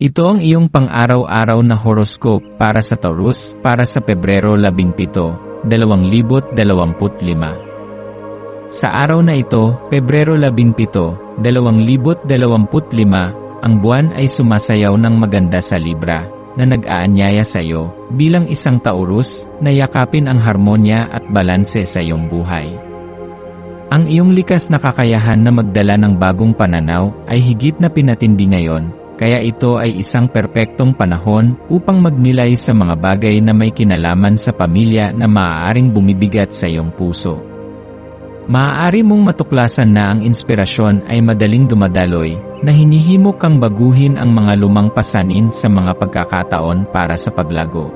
Ito ang iyong pang-araw-araw na horoscope para sa Taurus para sa Pebrero 17, 2025. Sa araw na ito, Pebrero 17, 2025, ang buwan ay sumasayaw ng maganda sa Libra, na nag-aanyaya sa iyo, bilang isang Taurus, na yakapin ang harmonya at balanse sa iyong buhay. Ang iyong likas na kakayahan na magdala ng bagong pananaw ay higit na pinatindi ngayon, kaya ito ay isang perpektong panahon upang magnilay sa mga bagay na may kinalaman sa pamilya na maaaring bumibigat sa iyong puso. Maaari mong matuklasan na ang inspirasyon ay madaling dumadaloy, na hinihimo kang baguhin ang mga lumang pasanin sa mga pagkakataon para sa paglago.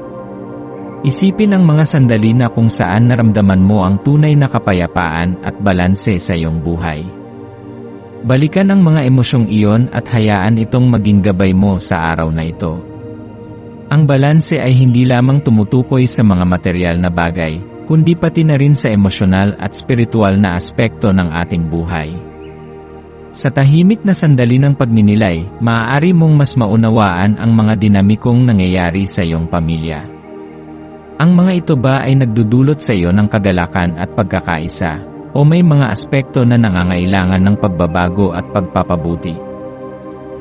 Isipin ang mga sandali na kung saan naramdaman mo ang tunay na kapayapaan at balanse sa iyong buhay. Balikan ang mga emosyong iyon at hayaan itong maging gabay mo sa araw na ito. Ang balanse ay hindi lamang tumutukoy sa mga material na bagay, kundi pati na rin sa emosyonal at spiritual na aspekto ng ating buhay. Sa tahimik na sandali ng pagninilay, maaari mong mas maunawaan ang mga dinamikong nangyayari sa iyong pamilya. Ang mga ito ba ay nagdudulot sa iyo ng kagalakan at pagkakaisa? O may mga aspekto na nangangailangan ng pagbabago at pagpapabuti.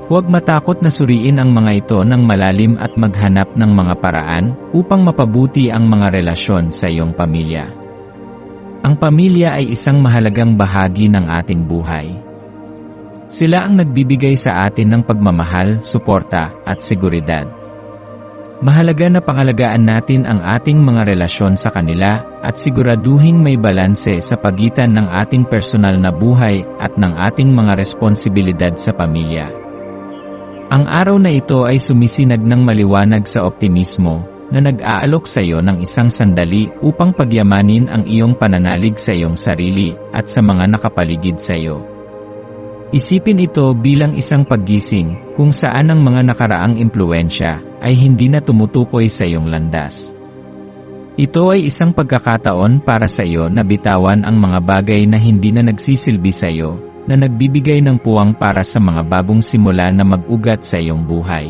Huwag matakot na suriin ang mga ito ng malalim at maghanap ng mga paraan upang mapabuti ang mga relasyon sa iyong pamilya. Ang pamilya ay isang mahalagang bahagi ng ating buhay. Sila ang nagbibigay sa atin ng pagmamahal, suporta, at seguridad. Mahalaga na pangalagaan natin ang ating mga relasyon sa kanila at siguraduhing may balanse sa pagitan ng ating personal na buhay at ng ating mga responsibilidad sa pamilya. Ang araw na ito ay sumisinag ng maliwanag sa optimismo na nag-aalok sa iyo ng isang sandali upang pagyamanin ang iyong pananalig sa iyong sarili at sa mga nakapaligid sa iyo. Isipin ito bilang isang paggising kung saan ang mga nakaraang impluensya ay hindi na tumutukoy sa iyong landas. Ito ay isang pagkakataon para sa iyo na bitawan ang mga bagay na hindi na nagsisilbi sa iyo, na nagbibigay ng puwang para sa mga bagong simula na mag-ugat sa iyong buhay.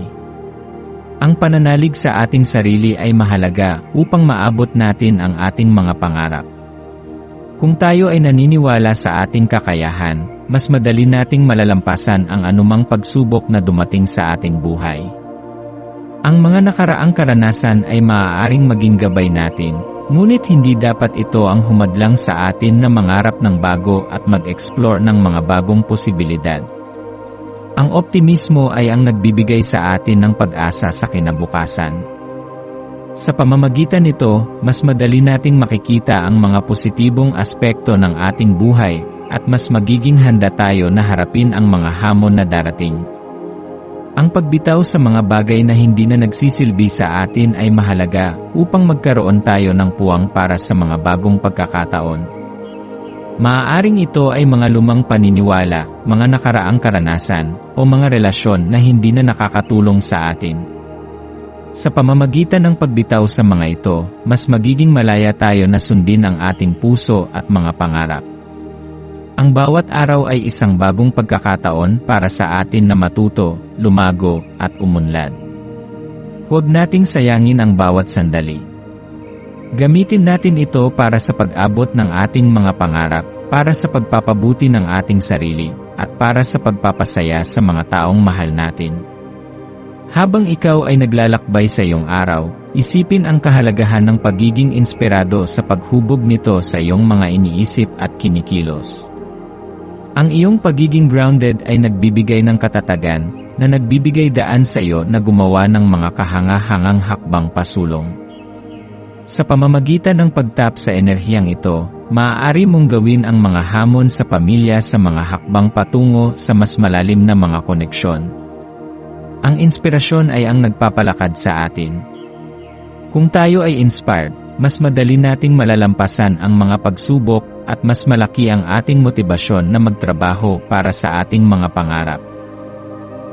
Ang pananalig sa ating sarili ay mahalaga upang maabot natin ang ating mga pangarap. Kung tayo ay naniniwala sa ating kakayahan, mas madali nating malalampasan ang anumang pagsubok na dumating sa ating buhay. Ang mga nakaraang karanasan ay maaaring maging gabay natin, ngunit hindi dapat ito ang humadlang sa atin na mangarap ng bago at mag-explore ng mga bagong posibilidad. Ang optimismo ay ang nagbibigay sa atin ng pag-asa sa kinabukasan. Sa pamamagitan nito, mas madali nating makikita ang mga positibong aspekto ng ating buhay at mas magiging handa tayo na harapin ang mga hamon na darating. Ang pagbitaw sa mga bagay na hindi na nagsisilbi sa atin ay mahalaga upang magkaroon tayo ng puwang para sa mga bagong pagkakataon. Maaaring ito ay mga lumang paniniwala, mga nakaraang karanasan, o mga relasyon na hindi na nakakatulong sa atin. Sa pamamagitan ng pagbitaw sa mga ito, mas magiging malaya tayo na sundin ang ating puso at mga pangarap. Ang bawat araw ay isang bagong pagkakataon para sa atin na matuto, lumago, at umunlad. Huwag nating sayangin ang bawat sandali. Gamitin natin ito para sa pag-abot ng ating mga pangarap, para sa pagpapabuti ng ating sarili, at para sa pagpapasaya sa mga taong mahal natin. Habang ikaw ay naglalakbay sa iyong araw, isipin ang kahalagahan ng pagiging inspirado sa paghubog nito sa iyong mga iniisip at kinikilos. Ang iyong pagiging grounded ay nagbibigay ng katatagan, na nagbibigay daan sa iyo na gumawa ng mga kahanga-hangang hakbang pasulong. Sa pamamagitan ng pagtap sa enerhiyang ito, maaari mong gawin ang mga hamon sa pamilya sa mga hakbang patungo sa mas malalim na mga koneksyon. Ang inspirasyon ay ang nagpapalakad sa atin. Kung tayo ay inspired, mas madali nating malalampasan ang mga pagsubok at mas malaki ang ating motibasyon na magtrabaho para sa ating mga pangarap.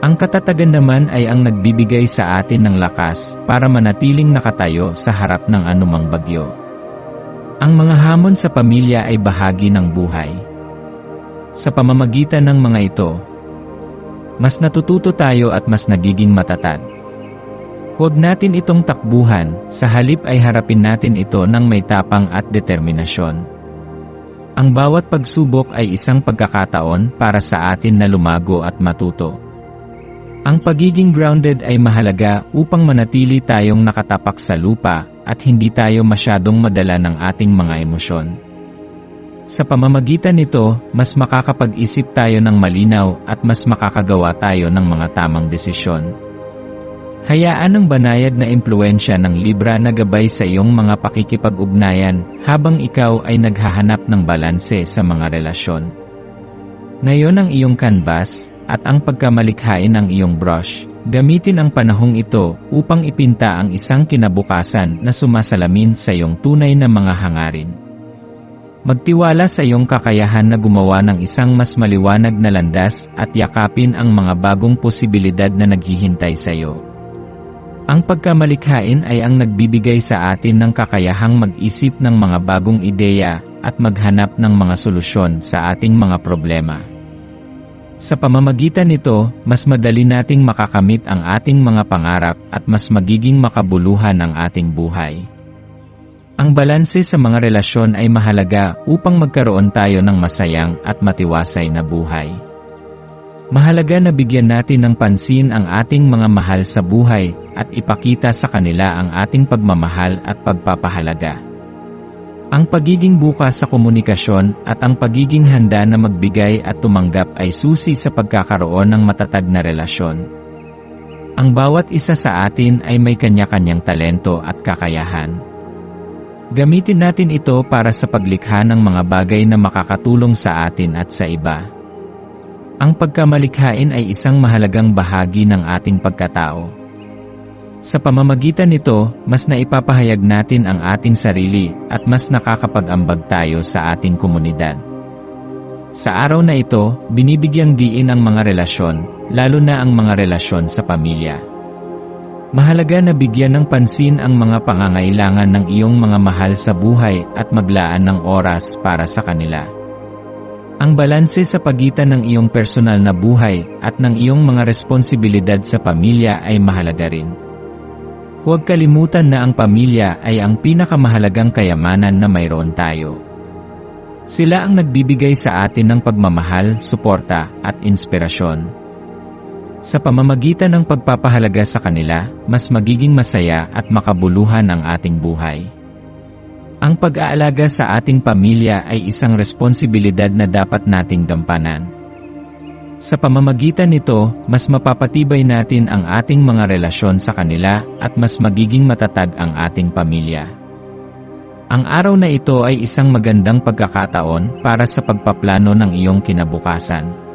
Ang katatagan naman ay ang nagbibigay sa atin ng lakas para manatiling nakatayo sa harap ng anumang bagyo. Ang mga hamon sa pamilya ay bahagi ng buhay. Sa pamamagitan ng mga ito, mas natututo tayo at mas nagiging matatag. Huwag natin itong takbuhan, sa halip ay harapin natin ito ng may tapang at determinasyon. Ang bawat pagsubok ay isang pagkakataon para sa atin na lumago at matuto. Ang pagiging grounded ay mahalaga upang manatili tayong nakatapak sa lupa at hindi tayo masyadong madala ng ating mga emosyon. Sa pamamagitan nito, mas makakapag-isip tayo ng malinaw at mas makakagawa tayo ng mga tamang desisyon. Hayaan ang banayad na impluensya ng Libra na gabay sa iyong mga pakikipag-ugnayan habang ikaw ay naghahanap ng balanse sa mga relasyon. Ngayon ang iyong canvas at ang pagkamalikhain ng iyong brush. Gamitin ang panahong ito upang ipinta ang isang kinabukasan na sumasalamin sa iyong tunay na mga hangarin. Magtiwala sa iyong kakayahan na gumawa ng isang mas maliwanag na landas at yakapin ang mga bagong posibilidad na naghihintay sa iyo. Ang pagkamalikhain ay ang nagbibigay sa atin ng kakayahang mag-isip ng mga bagong ideya at maghanap ng mga solusyon sa ating mga problema. Sa pamamagitan nito, mas madali nating makakamit ang ating mga pangarap at mas magiging makabuluhan ang ating buhay. Ang balanse sa mga relasyon ay mahalaga upang magkaroon tayo ng masayang at matiwasay na buhay. Mahalaga na bigyan natin ng pansin ang ating mga mahal sa buhay at ipakita sa kanila ang ating pagmamahal at pagpapahalaga. Ang pagiging bukas sa komunikasyon at ang pagiging handa na magbigay at tumanggap ay susi sa pagkakaroon ng matatag na relasyon. Ang bawat isa sa atin ay may kanya-kanyang talento at kakayahan. Gamitin natin ito para sa paglikha ng mga bagay na makakatulong sa atin at sa iba. Ang pagkamalikhain ay isang mahalagang bahagi ng ating pagkatao. Sa pamamagitan nito, mas naipapahayag natin ang ating sarili at mas nakakapag-ambag tayo sa ating komunidad. Sa araw na ito, binibigyang diin ang mga relasyon, lalo na ang mga relasyon sa pamilya. Mahalaga na bigyan ng pansin ang mga pangangailangan ng iyong mga mahal sa buhay at maglaan ng oras para sa kanila. Ang balanse sa pagitan ng iyong personal na buhay at ng iyong mga responsibilidad sa pamilya ay mahalaga rin. Huwag kalimutan na ang pamilya ay ang pinakamahalagang kayamanan na mayroon tayo. Sila ang nagbibigay sa atin ng pagmamahal, suporta, at inspirasyon. Sa pamamagitan ng pagpapahalaga sa kanila, mas magiging masaya at makabuluhan ang ating buhay. Ang pag-aalaga sa ating pamilya ay isang responsibilidad na dapat nating gampanan. Sa pamamagitan nito, mas mapapatibay natin ang ating mga relasyon sa kanila at mas magiging matatag ang ating pamilya. Ang araw na ito ay isang magandang pagkakataon para sa pagpaplano ng iyong kinabukasan.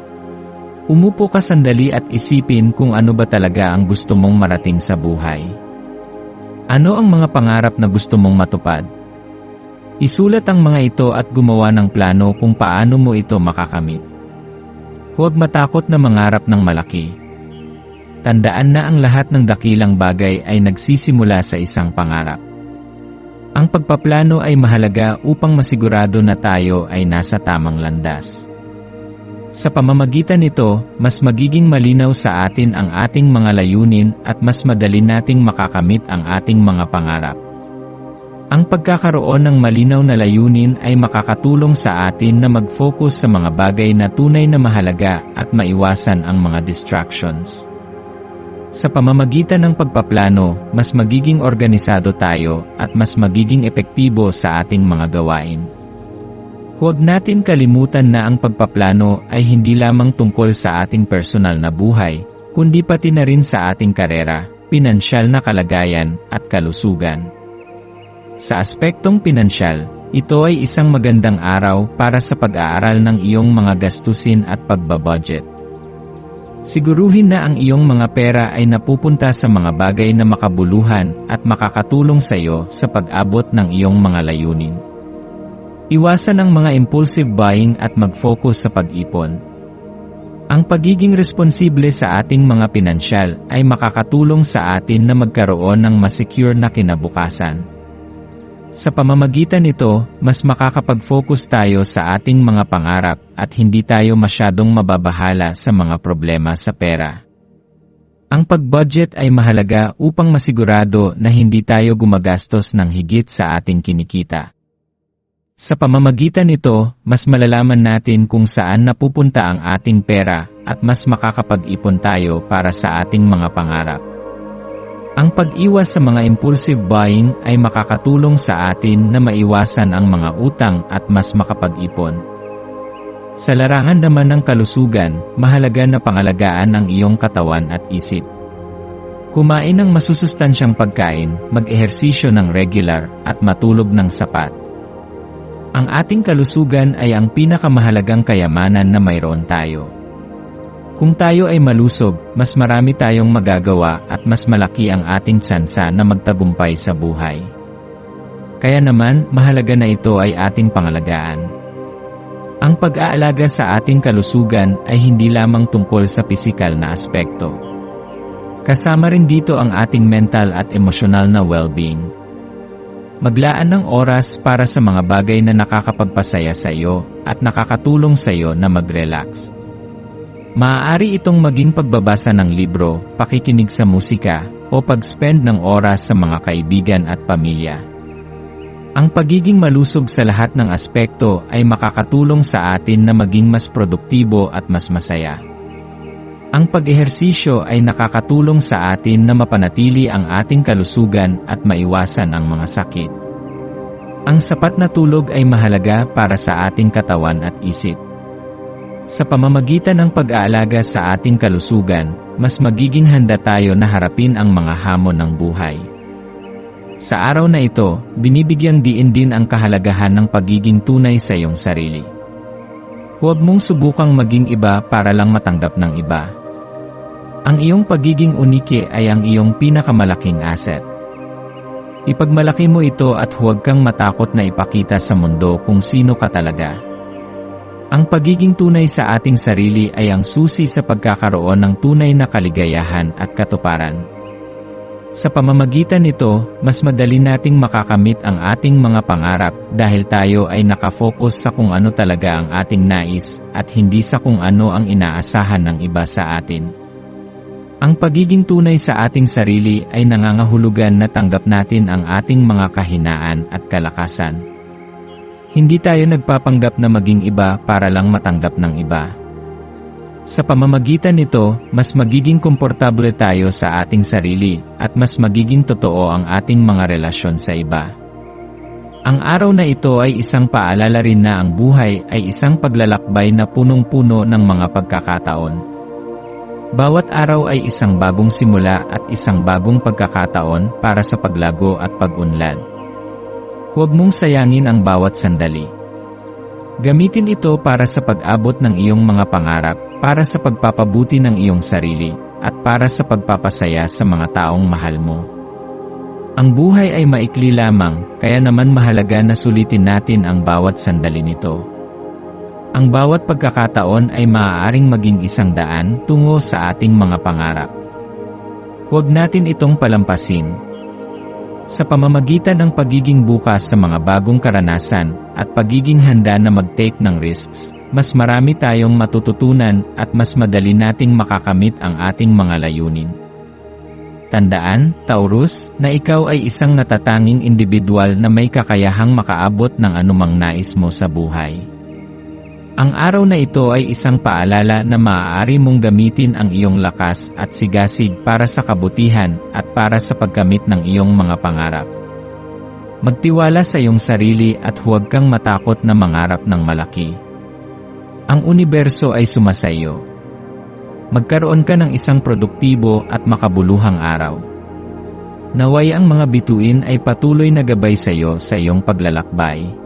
Umupo ka sandali at isipin kung ano ba talaga ang gusto mong marating sa buhay. Ano ang mga pangarap na gusto mong matupad? Isulat ang mga ito at gumawa ng plano kung paano mo ito makakamit. Huwag matakot na mangarap ng malaki. Tandaan na ang lahat ng dakilang bagay ay nagsisimula sa isang pangarap. Ang pagpaplano ay mahalaga upang masigurado na tayo ay nasa tamang landas. Sa pamamagitan nito, mas magiging malinaw sa atin ang ating mga layunin at mas madali nating makakamit ang ating mga pangarap. Ang pagkakaroon ng malinaw na layunin ay makakatulong sa atin na mag-focus sa mga bagay na tunay na mahalaga at maiwasan ang mga distractions. Sa pamamagitan ng pagpaplano, mas magiging organisado tayo at mas magiging epektibo sa ating mga gawain. Huwag natin kalimutan na ang pagpaplano ay hindi lamang tungkol sa ating personal na buhay, kundi pati na rin sa ating karera, pinansyal na kalagayan, at kalusugan. Sa aspektong pinansyal, ito ay isang magandang araw para sa pag-aaral ng iyong mga gastusin at pagbabudget. Siguruhin na ang iyong mga pera ay napupunta sa mga bagay na makabuluhan at makakatulong sa iyo sa pag-abot ng iyong mga layunin. Iwasan ang mga impulsive buying at mag-focus sa pag-ipon. Ang pagiging responsible sa ating mga pinansyal ay makakatulong sa atin na magkaroon ng masecure na kinabukasan. Sa pamamagitan nito, mas makakapag-focus tayo sa ating mga pangarap at hindi tayo masyadong mababahala sa mga problema sa pera. Ang pag-budget ay mahalaga upang masigurado na hindi tayo gumagastos ng higit sa ating kinikita. Sa pamamagitan nito, mas malalaman natin kung saan napupunta ang ating pera at mas makakapag-ipon tayo para sa ating mga pangarap. Ang pag-iwas sa mga impulsive buying ay makakatulong sa atin na maiwasan ang mga utang at mas makapag-ipon. Sa larangan naman ng kalusugan, mahalaga na pangalagaan ang iyong katawan at isip. Kumain ng masusustansyang pagkain, mag-ehersisyo ng regular, at matulog ng sapat. Ang ating kalusugan ay ang pinakamahalagang kayamanan na mayroon tayo. Kung tayo ay malusog, mas marami tayong magagawa at mas malaki ang ating tsansa na magtagumpay sa buhay. Kaya naman, mahalaga na ito ay ating pangalagaan. Ang pag-aalaga sa ating kalusugan ay hindi lamang tungkol sa pisikal na aspekto. Kasama rin dito ang ating mental at emosyonal na well-being. Maglaan ng oras para sa mga bagay na nakakapagpasaya sa iyo at nakakatulong sa iyo na mag-relax. Maaari itong maging pagbabasa ng libro, pakikinig sa musika, o pag-spend ng oras sa mga kaibigan at pamilya. Ang pagiging malusog sa lahat ng aspekto ay makakatulong sa atin na maging mas produktibo at mas masaya. Ang pag-ehersisyo ay nakakatulong sa atin na mapanatili ang ating kalusugan at maiwasan ang mga sakit. Ang sapat na tulog ay mahalaga para sa ating katawan at isip. Sa pamamagitan ng pag-aalaga sa ating kalusugan, mas magiging handa tayo na harapin ang mga hamon ng buhay. Sa araw na ito, binibigyang diin din ang kahalagahan ng pagiging tunay sa iyong sarili. Huwag mong subukang maging iba para lang matanggap ng iba. Ang iyong pagiging unike ay ang iyong pinakamalaking asset. Ipagmalaki mo ito at huwag kang matakot na ipakita sa mundo kung sino ka talaga. Ang pagiging tunay sa ating sarili ay ang susi sa pagkakaroon ng tunay na kaligayahan at katuparan. Sa pamamagitan nito, mas madali nating makakamit ang ating mga pangarap dahil tayo ay nakafocus sa kung ano talaga ang ating nais at hindi sa kung ano ang inaasahan ng iba sa atin. Ang pagiging tunay sa ating sarili ay nangangahulugan na tanggap natin ang ating mga kahinaan at kalakasan. Hindi tayo nagpapanggap na maging iba para lang matanggap ng iba. Sa pamamagitan nito, mas magiging komportable tayo sa ating sarili at mas magiging totoo ang ating mga relasyon sa iba. Ang araw na ito ay isang paalala rin na ang buhay ay isang paglalakbay na punong-puno ng mga pagkakataon. Bawat araw ay isang bagong simula at isang bagong pagkakataon para sa paglago at pag-unlad. Huwag mong sayangin ang bawat sandali. Gamitin ito para sa pag-abot ng iyong mga pangarap, para sa pagpapabuti ng iyong sarili, at para sa pagpapasaya sa mga taong mahal mo. Ang buhay ay maikli lamang, kaya naman mahalaga na sulitin natin ang bawat sandali nito. Ang bawat pagkakataon ay maaaring maging isang daan tungo sa ating mga pangarap. Huwag natin itong palampasin, sa pamamagitan ng pagiging bukas sa mga bagong karanasan at pagiging handa na mag-take ng risks, mas marami tayong matututunan at mas madali nating makakamit ang ating mga layunin. Tandaan, Taurus, na ikaw ay isang natatanging individual na may kakayahang makaabot ng anumang nais mo sa buhay. Ang araw na ito ay isang paalala na maaari mong gamitin ang iyong lakas at sigasig para sa kabutihan at para sa pagkamit ng iyong mga pangarap. Magtiwala sa iyong sarili at huwag kang matakot na mangarap ng malaki. Ang universo ay sumasayo. Magkaroon ka ng isang produktibo at makabuluhang araw. Naway ang mga bituin ay patuloy na gabay sa iyo sa iyong paglalakbay.